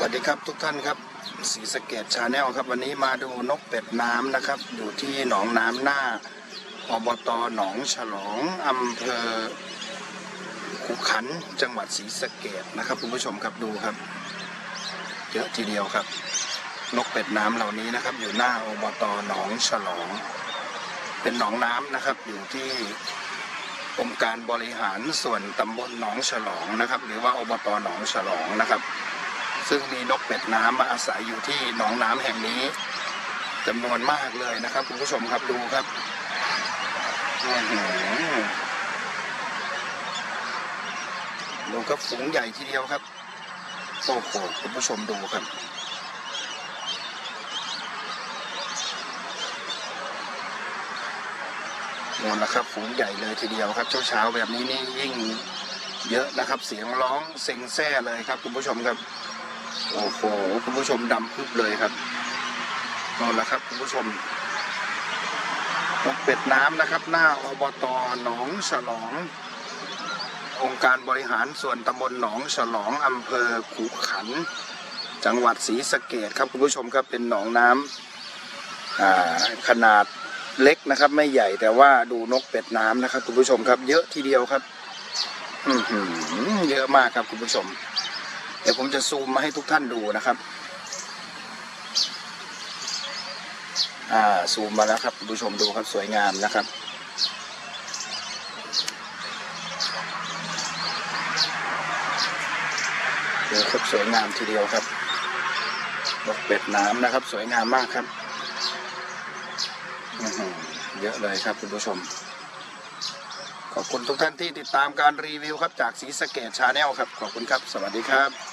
วัสดีครับทุกท่านครับสีสะเกตชาแนลครับ วันนี้มาดูนกเป็ดน้ำนะครับ อยู่ที่หนองน้ำหน้าอบตหนองฉลองอำเภอขุขันจังหวัดศรีสะเกดนะครับคุณผู้ชมครับดูครับ เยอะทีเดียวครับ นกเป็ดน้ำเหล่านี้นะครับ อยู่หน้าอบตหนองฉลอง เป็นหนองน้ำนะครับ อยู่ที่องค์การบริหารส่วนตำบลหนองฉลองนะครับ หรือว่าอบตหนองฉลองนะครับ ซึ่งมีนกเป็ดน้ำมาอาศัยอยู่ที่หนองน้ำแห่งนี้จำนวนมากเลยนะครับ คุณผู้ชมครับดูครับอื้อหือดูครับฝูงใหญ่ทีเดียวครับโอ้โหคุณผู้ชมดูครับนอนนะครับฝูงใหญ่เลยทีเดียวครับเช้าๆแบบนี้นี่ยิ่งเยอะนะครับ เสียงร้องเซ็งแซ่เลยครับคุณผู้ชมครับ โอ้โหคุณผู้ชมดำพึบเลยครับนอนแล้วครับคุณผู้ชมนกเป็ดน้ำนะครับ หน้าอบตหนองฉลอง องค์การบริหารส่วนตำบลหนองฉลองอำเภอขุขัน จังหวัดศรีสะเกดครับคุณผู้ชมครับเป็นหนองน้ำขนาดเล็กนะครับ ไม่ใหญ่แต่ว่าดูนกเป็ดน้ำนะครับคุณผู้ชมครับ เยอะทีเดียวครับเยอะมากครับคุณผู้ชม เดี๋ยวผมจะซูมมาให้ทุกท่านดูนะครับ อ่าซูมมาแล้วครับผู้ชมดูครับสวยงามนะครับดูครับสวยงามทีเดียวครับนกเป็ดน้ำนะครับ สวยงามมากครับอื้อหือเยอะเลยครับคุณผู้ชม ขอบคุณทุกท่านที่ติดตามการรีวิวครับจากสีสเกตชาแนลครับ ขอบคุณครับ สวัสดีครับ